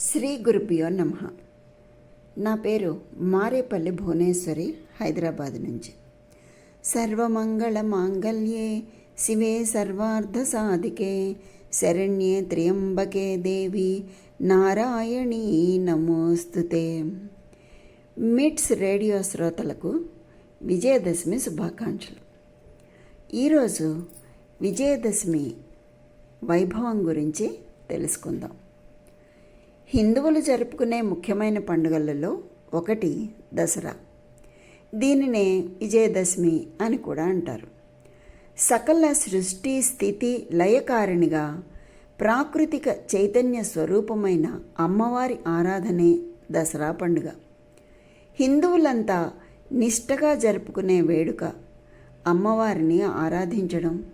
శ్రీ గురుభ్యో నమ. నా పేరు మారేపల్లి భువనేశ్వరి హైదరాబాద్ నుంచి. సర్వమంగళ మాంగళ్యే శివే సర్వార్థ సాధికే శరణ్యే త్ర్యంబకే దేవి నారాయణీ నమోస్తుతే. మిట్స్ రేడియో శ్రోతలకు విజయదశమి శుభాకాంక్షలు. ఈరోజు విజయదశమి వైభవం గురించి తెలుసుకుందాం. హిందువులు జరుపుకునే ముఖ్యమైన పండుగలలో ఒకటి దసరా. దీనినే విజయదశమి అని కూడా అంటారు. సకల సృష్టి స్థితి లయకారిణిగా ప్రాకృతిక చైతన్య స్వరూపమైన అమ్మవారి ఆరాధనే దసరా పండుగ. హిందువులంతా నిష్టగా జరుపుకునే వేడుక అమ్మవారిని ఆరాధించడం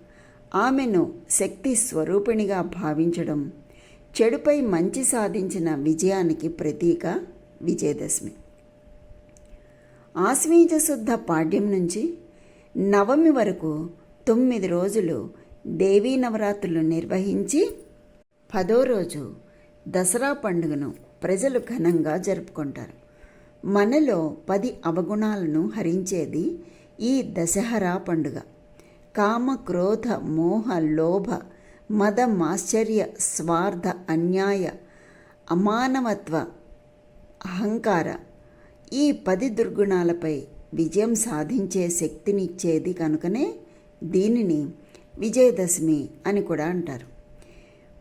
ఆమెను శక్తి స్వరూపిణిగా భావించడం చెడుపై మంచి సాధించిన విజయానికి ప్రతీక విజయదశమి. ఆశ్వీజ శుద్ధ పాడ్యం నుంచి నవమి వరకు తొమ్మిది రోజులు దేవీ నవరాత్రులు నిర్వహించి పదో రోజు దసరా పండుగను ప్రజలు ఘనంగా జరుపుకుంటారు. మనలో పది అవగుణాలను హరించేది ఈ దశహరా పండుగ. కామ క్రోధ మోహ లోభ మద మాశ్చర్య స్వార్థ అన్యాయ అమానవత్వ అహంకార ఈ పది దుర్గుణాలపై విజయం సాధించే శక్తినిచ్చేది కనుకనే దీనిని విజయదశమి అని కూడా అంటారు.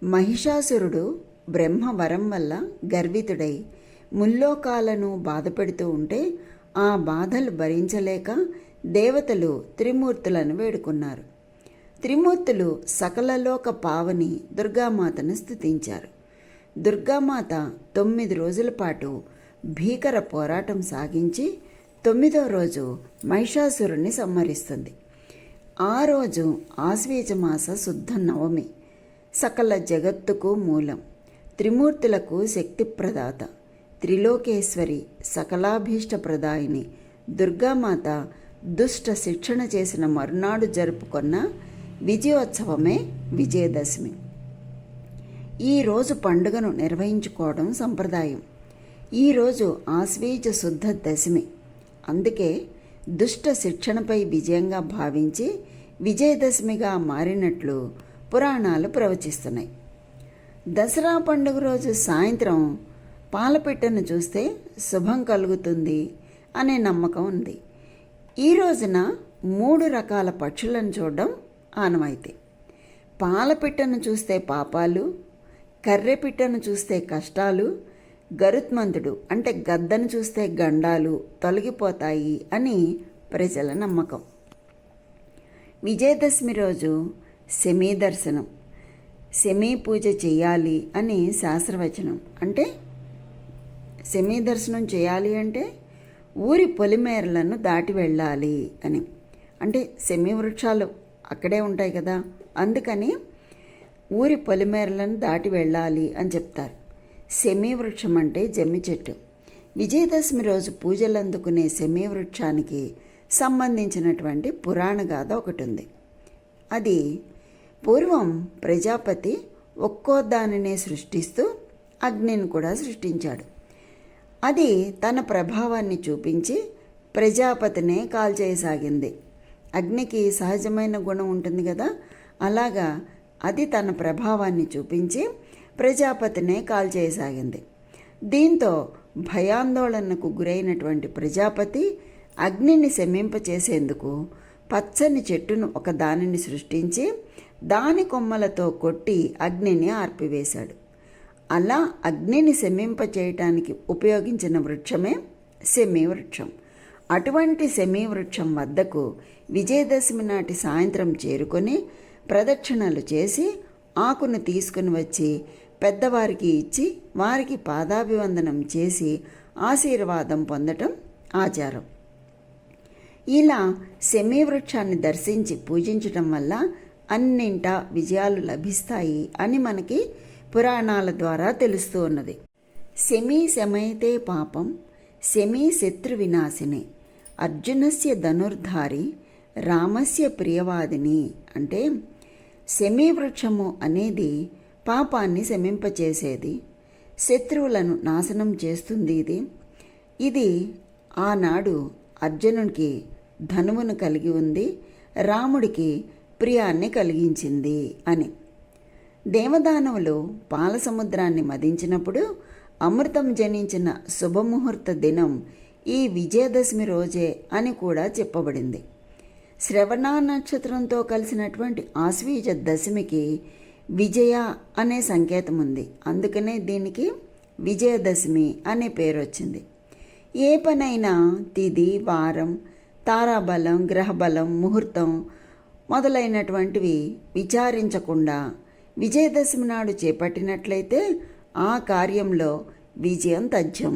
మహిషాసురుడు బ్రహ్మ వరం వల్ల గర్వితుడై ముల్లోకాలను బాధపెడుతూ ఉంటే ఆ బాధలు భరించలేక దేవతలు త్రిమూర్తులను వేడుకున్నారు. త్రిమూర్తులు సకలలోక పావని దుర్గామాతను స్థుతించారు దుర్గామాత తొమ్మిది రోజుల పాటు భీకర పోరాటం సాగించి తొమ్మిదో రోజు మహిషాసురుణ్ణి సంహరిస్తుంది. ఆ రోజు ఆశ్వేజమాస శుద్ధ నవమి. సకల జగత్తుకు మూలం. త్రిమూర్తులకు శక్తి ప్రదాత. త్రిలోకేశ్వరి సకలాభీష్ట ప్రదాయిని దుర్గామాత దుష్ట శిక్షణ చేసిన మరునాడు జరుపుకున్న విజయోత్సవమే విజయదశమి. ఈరోజు పండుగను నిర్వహించుకోవడం సంప్రదాయం. ఈరోజు ఆశ్వేజ శుద్ధ దశమి. అందుకే దుష్ట శిక్షణపై విజయంగా భావించి విజయదశమిగా మారినట్లు పురాణాలు ప్రవచిస్తున్నాయి. దసరా పండుగ రోజు సాయంత్రం పాలపిట్టను చూస్తే శుభం కలుగుతుంది అనే నమ్మకం ఉంది. ఈ రోజున మూడు రకాల పక్షులను చూడడం ఆనవాయితీ. పాలపిట్టను చూస్తే పాపాలు కర్రెపిట్టను చూస్తే కష్టాలు గరుత్మంతుడు అంటే గద్దను చూస్తే గండాలు తొలగిపోతాయి అని ప్రజల నమ్మకం. విజయదశమి రోజు శమీ దర్శనం. శమీ పూజ చేయాలి అని శాస్త్రవచనం. అంటే శమీ దర్శనం చేయాలి అంటే ఊరి పొలిమేరలను దాటి వెళ్ళాలి అని. అంటే శమీ వృక్షాలు అక్కడే ఉంటాయి కదా. అందుకని ఊరి పొలిమేరలను దాటి వెళ్ళాలి అని చెప్తారు. శమీ వృక్షం అంటే జమ్మి చెట్టు. విజయదశమి రోజు పూజలు అందుకునే శమీ వృక్షానికి సంబంధించినటువంటి పురాణ గాథ ఒకటి ఉంది అది పూర్వం ప్రజాపతి ఒక్కో దానినే సృష్టిస్తూ అగ్నిని కూడా సృష్టించాడు. అది తన ప్రభావాన్ని చూపించి ప్రజాపతినే కాల్చేయసాగింది. అగ్నికి సహజమైన గుణం ఉంటుంది కదా? అలాగా అది తన ప్రభావాన్ని చూపించి ప్రజాపతినే కాల్చేయసాగింది దీంతో భయాందోళనకు గురైనటువంటి ప్రజాపతి అగ్నిని శమింపచేసేందుకు పచ్చని చెట్టును ఒక దానిని సృష్టించి దాని కొమ్మలతో కొట్టి అగ్నిని ఆర్పివేశాడు. అలా అగ్నిని శమింపచేయటానికి ఉపయోగించిన వృక్షమే సెమీ వృక్షం. అటువంటి సెమీ వృక్షం వద్దకు విజయదశమి నాటి సాయంత్రం చేరుకొని ప్రదక్షిణలు చేసి ఆకును తీసుకుని వచ్చి పెద్దవారికి ఇచ్చి వారికి పాదాభివందనం చేసి ఆశీర్వాదం పొందటం ఆచారం. ఇలా సెమీ వృక్షాన్ని దర్శించి పూజించటం వల్ల అన్నింటా విజయాలు లభిస్తాయి అని మనకి పురాణాల ద్వారా తెలుస్తూ ఉన్నది. శమీ శమైతే పాపం శమీ శత్రు వినాశిని అర్జునస్య ధనుర్ధారి రామస్య ప్రియవాదిని అంటే శమీ వృక్షము అనేది పాపాన్ని శమింపచేసేది శత్రువులను నాశనం చేస్తుంది ఇది. ఇది ఆనాడు అర్జునునికి ధనువును కలిగి ఉంది రాముడికి ప్రియాన్ని కలిగించింది అని. దేవదానవులు పాలసముద్రాన్ని మదించినప్పుడు అమృతం జనించిన శుభముహూర్త దినం ఈ విజయదశమి రోజే అని కూడా చెప్పబడింది. శ్రవణ నక్షత్రంతో కలిసినటువంటి ఆశ్వీజ దశమికి విజయ అనే సంకేతం ఉంది అందుకనే దీనికి విజయదశమి అనే పేరు వచ్చింది ఏ పనైనా తిది వారం తారాబలం గ్రహబలం ముహూర్తం మొదలైనటువంటివి విచారించకుండా విజయదశమి నాడు చేపట్టినట్లయితే ఆ కార్యంలో విజయం తథ్యం.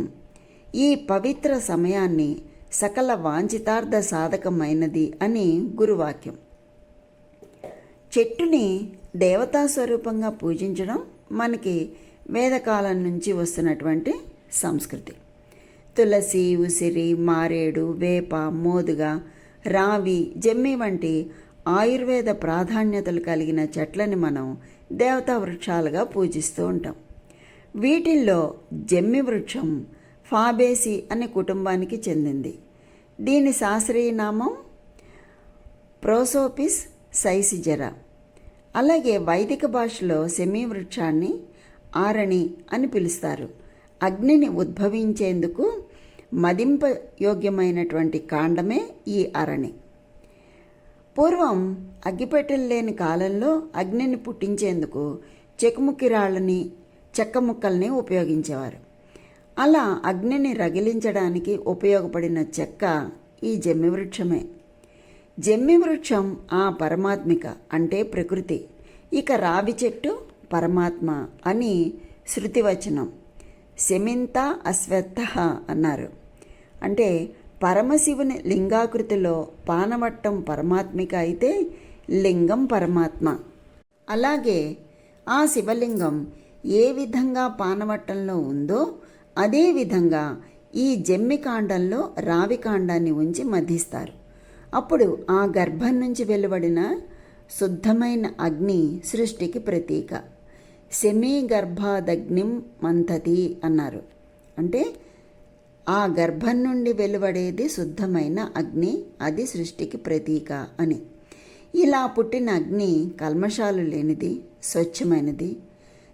ఈ పవిత్ర సమయాన్ని సకల వాంఛితార్థ సాధకమైనది అని గురువాక్యం. చెట్టుని దేవతా స్వరూపంగా పూజించడం మనకి వేదకాలం నుంచి వస్తున్నటువంటి సంస్కృతి. తులసి ఉసిరి మారేడు వేప మోదుగ రావి జమ్మి వంటి ఆయుర్వేద ప్రాధాన్యతలు కలిగిన చెట్లని మనం దేవతా వృక్షాలుగా పూజిస్తూ ఉంటాం. వీటిల్లో జమ్మి వృక్షం ఫాబేసి అనే కుటుంబానికి చెందింది. దీని శాస్త్రీయ నామం ప్రోసోపిస్ సైసిజరా. అలాగే వైదిక భాషలో సెమీ వృక్షాన్ని ఆరణి అని పిలుస్తారు. అగ్నిని ఉద్భవించేందుకు మదింపయోగ్యమైనటువంటి కాండమే ఈ అరణి పూర్వం అగ్గిపెట్టెలు లేని కాలంలో అగ్నిని పుట్టించేందుకు చెకుముక్కి రాళ్ళని చెక్క ముక్కల్ని ఉపయోగించేవారు. అలా అగ్నిని రగిలించడానికి ఉపయోగపడిన చెక్క ఈ జమ్మి వృక్షమే జమ్మి వృక్షం ఆ పరమాత్మిక అంటే ప్రకృతి. ఇక రావి చెట్టు పరమాత్మ అని శృతివచనం. శమింత అశ్వత్థ అన్నారు. అంటే పరమశివుని లింగాకృతిలో పానవట్టం పరమాత్మిక అయితే లింగం పరమాత్మ. అలాగే ఆ శివలింగం ఏ విధంగా పానవట్టంలో ఉందో అదేవిధంగా ఈ జమ్మి కాండంలో రావి కాండాన్ని ఉంచి మధిస్తారు. అప్పుడు ఆ గర్భం నుంచి వెలువడిన శుద్ధమైన అగ్ని సృష్టికి ప్రతీక. సెమీ గర్భాదగ్నిం మంతతి అన్నారు. అంటే ఆ గర్భం నుండి వెలువడేది శుద్ధమైన అగ్ని అది సృష్టికి ప్రతీక అని. ఇలా పుట్టిన అగ్ని కల్మషాలు లేనిది స్వచ్ఛమైనది.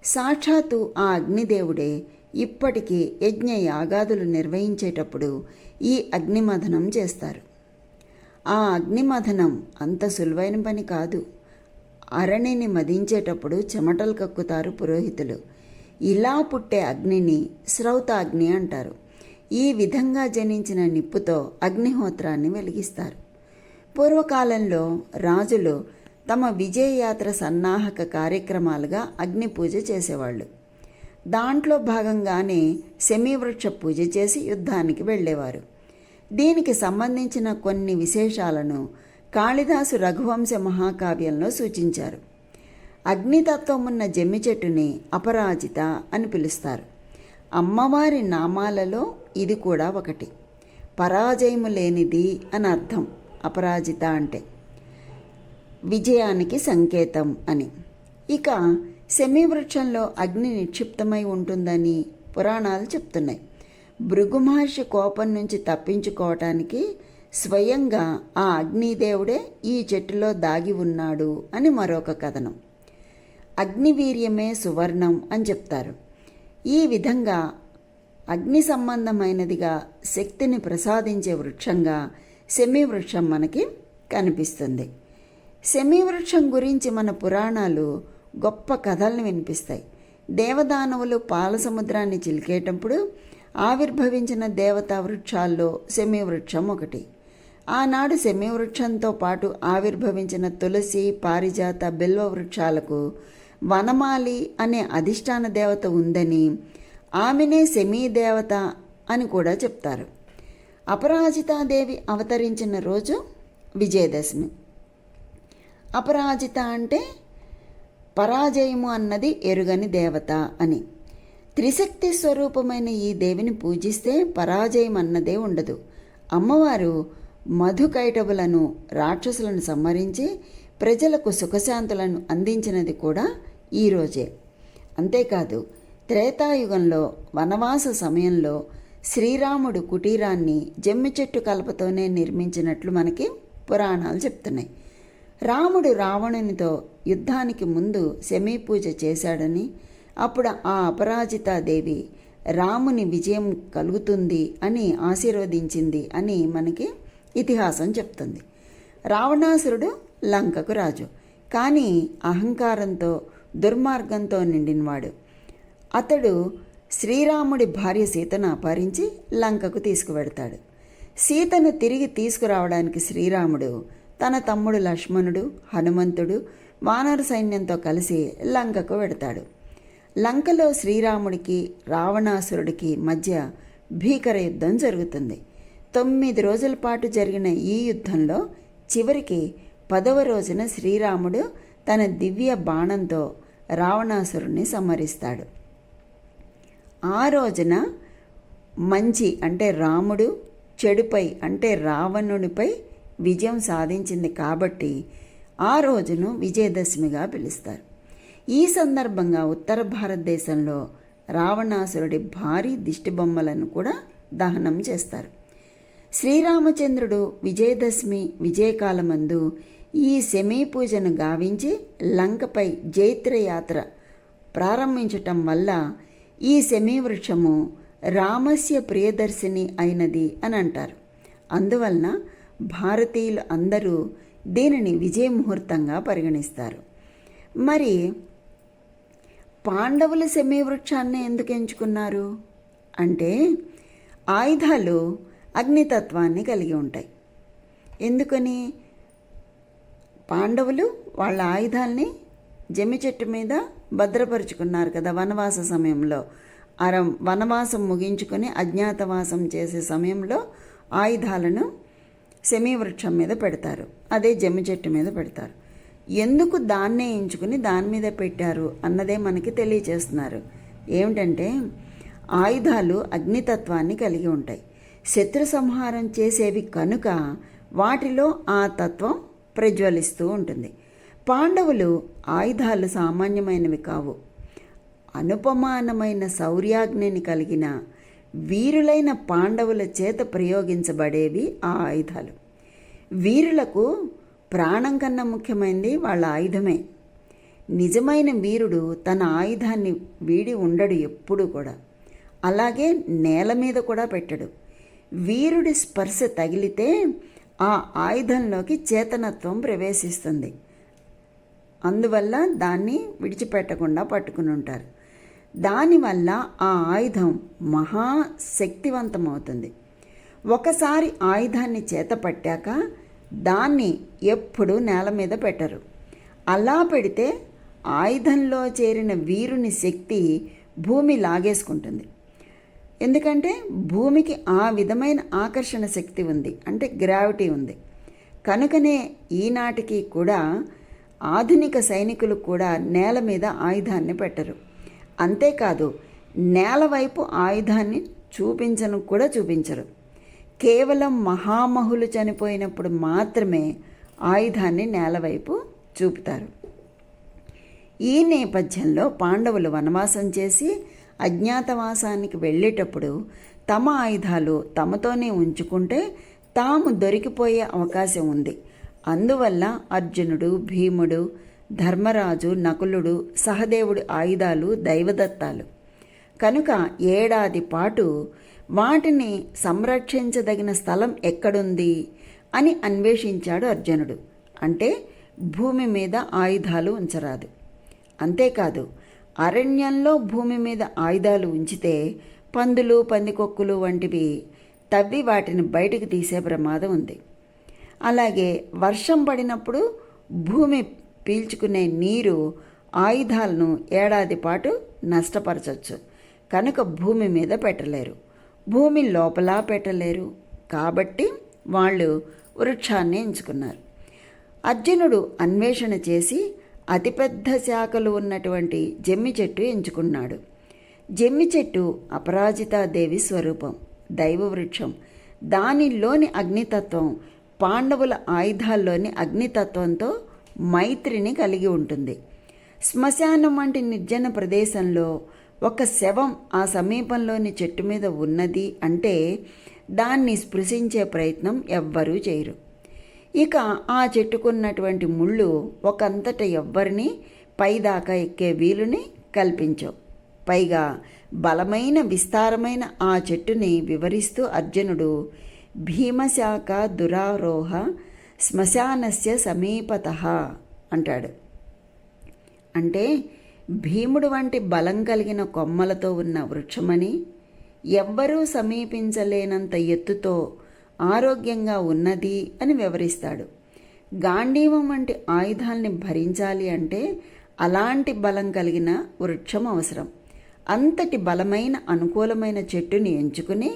సాక్షాత్తు ఆ అగ్నిదేవుడే ఇప్పటికీ యజ్ఞ యాగాదులు నిర్వహించేటప్పుడు ఈ అగ్నిమథనం చేస్తారు. ఆ అగ్నిమథనం అంత సులువైన పని కాదు. అరణిని మదించేటప్పుడు చెమటలు కక్కుతారు పురోహితులు. ఇలా పుట్టే అగ్నిని శ్రౌతాగ్ని అంటారు. ఈ విధంగా జనించిన నిప్పుతో అగ్నిహోత్రాన్ని వెలిగిస్తారు. పూర్వకాలంలో రాజులు తమ విజయయాత్ర సన్నాహక కార్యక్రమాలుగా అగ్ని పూజ చేసేవాళ్ళు. దాంట్లో భాగంగానే శమీవృక్ష పూజ చేసి యుద్ధానికి వెళ్ళేవారు. దీనికి సంబంధించిన కొన్ని విశేషాలను కాళిదాసు రఘువంశ మహాకావ్యంలో సూచించారు. అగ్నితత్వం ఉన్న జమ్మి చెట్టుని అపరాజిత అని పిలుస్తారు. అమ్మవారి నామాలలో ఇది కూడా ఒకటి. పరాజయము లేనిది అని అర్థం. అపరాజిత అంటే విజయానికి సంకేతం అని. ఇక శమీవృక్షంలో అగ్ని నిక్షిప్తమై ఉంటుందని పురాణాలు చెప్తున్నాయి. భృగు మహర్షి కోపం నుంచి తప్పించుకోవటానికి స్వయంగా ఆ అగ్నిదేవుడే ఈ చెట్టులో దాగి ఉన్నాడు అని మరొక కథనం. అగ్నివీర్యమే సువర్ణం అని చెప్తారు. ఈ విధంగా అగ్ని సంబంధమైనదిగా శక్తిని ప్రసాదించే వృక్షంగా సెమీ వృక్షం మనకి కనిపిస్తుంది. సెమీ వృక్షం గురించి మన పురాణాలు గొప్ప కథల్ని వినిపిస్తాయి. దేవదానవులు పాల సముద్రాన్ని చిలికేటప్పుడు ఆవిర్భవించిన దేవతా వృక్షాల్లో సెమీ వృక్షం ఒకటి. ఆనాడు సెమీ వృక్షంతో పాటు ఆవిర్భవించిన తులసి పారిజాత బిల్వ వృక్షాలకు వనమాలి అనే అధిష్టాన దేవత ఉందని ఆమెనే సెమీ దేవత అని కూడా చెప్తారు. అపరాజితాదేవి అవతరించిన రోజు విజయదశమి. అపరాజిత అంటే పరాజయము అన్నది ఎరుగని దేవత అని. త్రిశక్తి స్వరూపమైన ఈ దేవిని పూజిస్తే పరాజయం అన్నదే ఉండదు. అమ్మవారు మధుకైటవులను రాక్షసులను సంహరించి ప్రజలకు సుఖశాంతులను అందించినది కూడా ఈరోజే అంతేకాదు త్రేతాయుగంలో వనవాస సమయంలో శ్రీరాముడు కుటీరాన్ని జమ్మి చెట్టు కలపతోనే నిర్మించినట్లు మనకి పురాణాలు చెప్తున్నాయి. రాముడు రావణునితో యుద్ధానికి ముందు శమీపూజ చేశాడని అప్పుడు ఆ అపరాజితాదేవి రాముని విజయం కలుగుతుంది అని ఆశీర్వదించింది అని మనకి ఇతిహాసం చెప్తుంది. రావణాసురుడు లంకకు రాజు కానీ అహంకారంతో దుర్మార్గంతో నిండినవాడు. అతడు శ్రీరాముడి భార్య సీతను అపహరించి లంకకు తీసుకువెడతాడు. సీతను తిరిగి తీసుకురావడానికి శ్రీరాముడు తన తమ్ముడు లక్ష్మణుడు హనుమంతుడు వానర సైన్యంతో కలిసి లంకకు వెడతాడు. లంకలో శ్రీరాముడికి రావణాసురుడికి మధ్య భీకర యుద్ధం జరుగుతుంది. తొమ్మిది రోజుల పాటు జరిగిన ఈ యుద్ధంలో చివరికి పదవ రోజున శ్రీరాముడు తన దివ్య బాణంతో రావణాసురుణ్ణి సంహరిస్తాడు. ఆ రోజున మంచి అంటే రాముడు చెడుపై అంటే రావణునిపై విజయం సాధించింది కాబట్టి ఆ రోజును విజయదశమిగా పిలుస్తారు. ఈ సందర్భంగా ఉత్తర భారతదేశంలో రావణాసురుడి భారీ దిష్టిబొమ్మలను కూడా దహనం చేస్తారు. శ్రీరామచంద్రుడు విజయదశమి విజయకాలమందు ఈ శమీ పూజను గావించి లంకపై జైత్రయాత్ర ప్రారంభించటం వల్ల ఈ శమీ వృక్షము రామస్య ప్రియదర్శిని అయినది అని అంటారు. అందువలన భారతీయులు అందరూ దీనిని విజయ ముహూర్తంగా పరిగణిస్తారు. మరి పాండవుల శమీ వృక్షాన్ని ఎందుకు ఎంచుకున్నారు? అంటే ఆయుధాలు అగ్నితత్వాన్ని కలిగి ఉంటాయి. ఎందుకని? పాండవులు వాళ్ళ ఆయుధాల్ని జమి చెట్టు మీద భద్రపరుచుకున్నారు కదా వనవాస సమయంలో. అర వనవాసం ముగించుకొని అజ్ఞాతవాసం చేసే సమయంలో ఆయుధాలను వృక్షం మీద పెడతారు. అదే జమ్మి చెట్టు మీద పెడతారు. ఎందుకు దాన్నే ఎంచుకుని దాని మీద పెట్టారు అన్నదే మనకి తెలియచేస్తున్నారు. ఏమిటంటే ఆయుధాలు అగ్నితత్వాన్ని కలిగి ఉంటాయి. శత్రు సంహారం చేసేవి కనుక వాటిలో ఆ తత్వం ప్రజ్వలిస్తూ ఉంటుంది. పాండవులు ఆయుధాలు సామాన్యమైనవి కావు. అనుపమానమైన శౌర్యాగ్నిని కలిగిన వీరులైన పాండవుల చేత ప్రయోగించబడేవి ఆ ఆయుధాలు. వీరులకు ప్రాణం కన్నా ముఖ్యమైనది వాళ్ళ ఆయుధమే. నిజమైన వీరుడు తన ఆయుధాన్ని వీడి ఉండడు ఎప్పుడు కూడా. అలాగే నేల మీద కూడా పెట్టడు. వీరుడి స్పర్శ తగిలితే ఆ ఆయుధంలోకి చేతనత్వం ప్రవేశిస్తుంది. అందువల్ల దాన్ని విడిచిపెట్టకుండా పట్టుకుని ఉంటారు. దానివల్ల ఆ ఆయుధం మహాశక్తివంతమవుతుంది ఒకసారి ఆయుధాన్ని చేతపట్టాక దాన్ని ఎప్పుడు నేల మీద పెట్టరు. అలా పెడితే ఆయుధంలో చేరిన వీరుని శక్తి భూమి లాగేసుకుంటుంది. ఎందుకంటే భూమికి ఆ విధమైన ఆకర్షణ శక్తి ఉంది అంటే గ్రావిటీ ఉంది. కనుకనే ఈనాటికి కూడా ఆధునిక సైనికులు కూడా నేల మీద ఆయుధాన్ని పెట్టరు. అంతేకాదు నేల వైపు ఆయుధాన్ని చూపించను కూడా చూపించరు. కేవలం మహామహులు చనిపోయినప్పుడు మాత్రమే ఆయుధాన్ని నేల వైపు చూపుతారు. ఈ నేపథ్యంలో పాండవులు వనవాసం చేసి అజ్ఞాతవాసానికి వెళ్ళేటప్పుడు తమ ఆయుధాలు తమతోనే ఉంచుకుంటే తాము దొరికిపోయే అవకాశం ఉంది. అందువల్ల అర్జునుడు భీముడు ధర్మరాజు నకులుడు సహదేవుడి ఆయుధాలు దైవదత్తాలు. కనుక ఏడాది పాటు వాటిని సంరక్షించదగిన స్థలం ఎక్కడుంది అని అన్వేషించాడు అర్జునుడు. అంటే భూమి మీద ఆయుధాలు ఉంచరాదు. అంతేకాదు అరణ్యంలో భూమి మీద ఆయుధాలు ఉంచితే పందులు పందికొక్కులు వంటివి తవ్వి వాటిని బయటికి తీసే ప్రమాదం ఉంది. అలాగే వర్షం పడినప్పుడు భూమి పీల్చుకునే నీరు ఆయుధాలను ఏడాది పాటు నష్టపరచవచ్చు కనుక భూమి మీద పెట్టలేరు. భూమి లోపల పెట్టలేరు. కాబట్టి వాళ్ళు వృక్షాన్ని ఎంచుకున్నారు. అర్జునుడు అన్వేషణ చేసి అతిపెద్ద శాఖలు ఉన్నటువంటి జమ్మి చెట్టు ఎంచుకున్నాడు. జమ్మి చెట్టు అపరాజితాదేవి స్వరూపం దైవవృక్షం. దానిలోని అగ్నితత్వం పాండవుల ఆయుధాల్లోని అగ్నితత్వంతో మైత్రిని కలిగి ఉంటుంది. శ్మశానం వంటి నిర్జన ప్రదేశంలో ఒక శవం ఆ సమీపంలోని చెట్టు మీద ఉన్నది అంటే దాన్ని స్పృశించే ప్రయత్నం ఎవ్వరూ చేయరు. ఇక ఆ చెట్టుకున్నటువంటి ముళ్ళు ఒకంతట ఎవ్వరిని పైదాకా ఎక్కే వీలుని కల్పించవు. పైగా బలమైన విస్తారమైన ఆ చెట్టుని వివరిస్తూ అర్జునుడు భీమశాఖ దురారోహ శ్మశానస్య సమీపత అంటాడు. అంటే భీముడు వంటి బలం కలిగిన కొమ్మలతో ఉన్న వృక్షమని ఎవ్వరూ సమీపించలేనంత ఎత్తుతో ఆరోగ్యంగా ఉన్నది అని వివరిస్తాడు. గాంధీవం వంటి ఆయుధాల్ని భరించాలి అంటే అలాంటి బలం కలిగిన వృక్షం అవసరం. అంతటి బలమైన అనుకూలమైన చెట్టుని ఎంచుకుని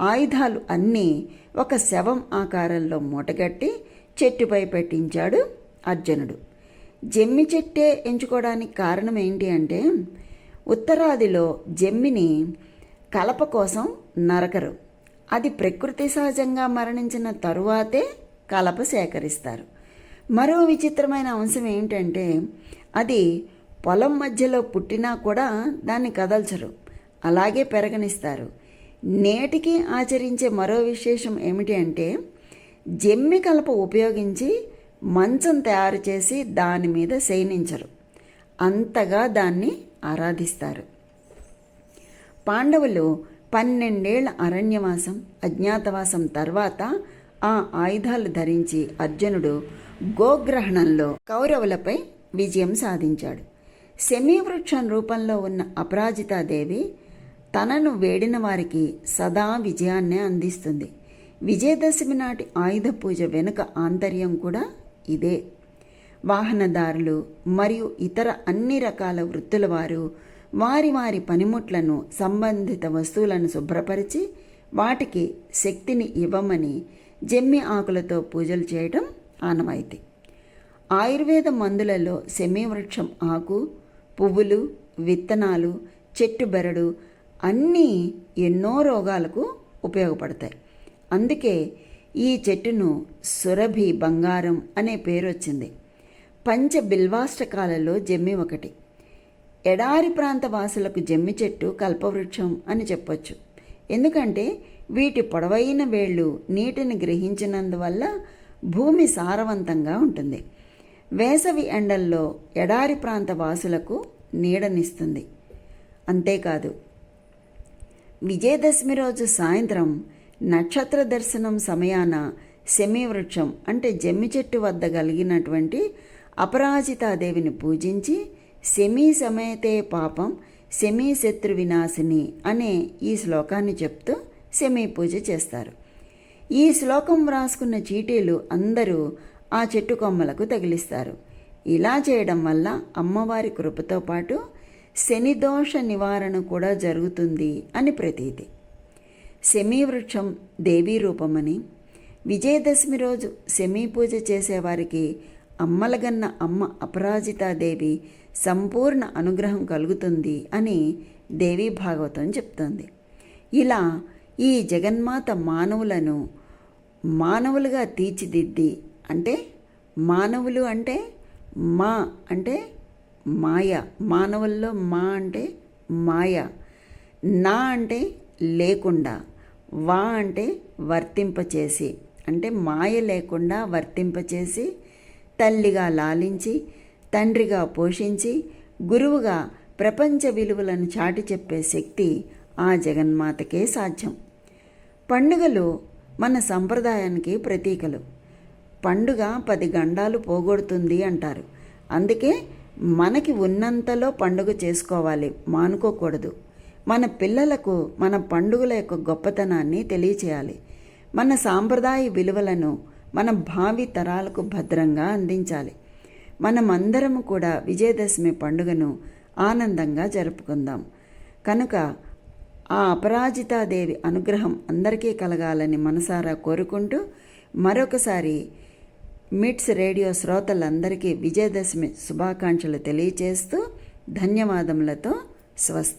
ఆయుధాలు అన్నీ ఒక శవం ఆకారంలో మూటగట్టి చెట్టుపై పెట్టించాడు అర్జునుడు. జమ్మి చెట్టే ఎంచుకోవడానికి కారణం ఏంటి అంటే ఉత్తరాదిలో జమ్మిని కలప కోసం నరకరు. అది ప్రకృతి సహజంగా మరణించిన తరువాతే కలప సేకరిస్తారు. మరో విచిత్రమైన అంశం ఏంటంటే అది పొలం మధ్యలో పుట్టినా కూడా దాన్ని కదల్చరు అలాగే పెరగనిస్తారు. నేటికి ఆచరించే మరో విశేషం ఏమిటి అంటే జమ్మి కలప ఉపయోగించి మంచం తయారు చేసి దాని మీద శయనించరు అంతగా దాన్ని ఆరాధిస్తారు. పాండవులు పన్నెండేళ్ళ అరణ్యవాసం అజ్ఞాతవాసం తర్వాత ఆ ఆయుధాలు ధరించి అర్జునుడు గోగ్రహణంలో కౌరవులపై విజయం సాధించాడు. శమీవృక్షం రూపంలో ఉన్న అపరాజితాదేవి తనను వేడిన వారికి సదా విజయాన్నే అందిస్తుంది. విజయదశమి నాటి ఆయుధ పూజ వెనుక ఆంతర్యం కూడా ఇదే. వాహనదారులు మరియు ఇతర అన్ని రకాల వృత్తుల వారు వారి వారి పనిముట్లను సంబంధిత వస్తువులను శుభ్రపరిచి వాటికి శక్తిని ఇవ్వమని జమ్మి ఆకులతో పూజలు చేయటం ఆనవాయితీ. ఆయుర్వేద మందులలో వృక్షం ఆకు పువ్వులు విత్తనాలు చెట్టు బెరడు అన్నీ ఎన్నో రోగాలకు ఉపయోగపడతాయి. అందుకే ఈ చెట్టును సురభి బంగారం అనే పేరు వచ్చింది పంచ బిల్వాష్టకాలలో జమ్మి ఒకటి. ఎడారి ప్రాంత వాసులకు జమ్మి చెట్టు కల్పవృక్షం అని చెప్పొచ్చు. ఎందుకంటే వీటి పొడవైన వేళ్ళు నీటిని గ్రహించినందువల్ల భూమి సారవంతంగా ఉంటుంది. వేసవి ఎండల్లో ఎడారి ప్రాంత వాసులకు నీడనిస్తుంది. అంతేకాదు విజయదశమి రోజు సాయంత్రం నక్షత్ర దర్శనం సమయాన వృక్షం అంటే జమ్మి చెట్టు వద్ద కలిగినటువంటి అపరాజితాదేవిని పూజించి శమీ సమయతే పాపం శమీ శత్రు వినాశిని అనే ఈ శ్లోకాన్ని చెప్తూ శమీ పూజ చేస్తారు. ఈ శ్లోకం వ్రాసుకున్న చీటీలు అందరూ ఆ చెట్టు కొమ్మలకు తగిలిస్తారు. ఇలా చేయడం వల్ల అమ్మవారి కృపతో పాటు శనిదోష నివారణ కూడా జరుగుతుంది అని ప్రతీతి. వృక్షం దేవీ రూపమని. విజయదశమి రోజు శమీ పూజ చేసేవారికి అమ్మలగన్న అమ్మ అపరాజితాదేవి సంపూర్ణ అనుగ్రహం కలుగుతుంది అని దేవీ భాగవతం చెప్తోంది. ఇలా ఈ జగన్మాత మానవులను మానవులుగా తీర్చిదిద్ది అంటే మానవులు అంటే మా అంటే మాయ మానవుల్లో మా అంటే మాయ నా అంటే లేకుండా వా అంటే వర్తింపచేసి అంటే మాయ లేకుండా వర్తింపచేసి తల్లిగా లాలించి తండ్రిగా పోషించి గురువుగా ప్రపంచ విలువలను చాటి చెప్పే శక్తి ఆ జగన్మాతకే సాధ్యం. పండుగలు మన సంప్రదాయానికి ప్రతీకలు. పండుగ పది గండాలు పోగొడుతుంది అంటారు. అందుకే మనకి ఉన్నంతలో పండుగ చేసుకోవాలి మానుకోకూడదు. మన పిల్లలకు మన పండుగల యొక్క గొప్పతనాన్ని తెలియచేయాలి. మన సాంప్రదాయ విలువలను మన భావి తరాలకు భద్రంగా అందించాలి. మనమందరము కూడా విజయదశమి పండుగను ఆనందంగా జరుపుకుందాం. కనుక ఆ అపరాజితాదేవి అనుగ్రహం అందరికీ కలగాలని మనసారా కోరుకుంటూ మరొకసారి మిట్స్ రేడియో శ్రోతలందరికీ విజయదశమి శుభాకాంక్షలు తెలియచేస్తూ ధన్యవాదములతో స్వస్తి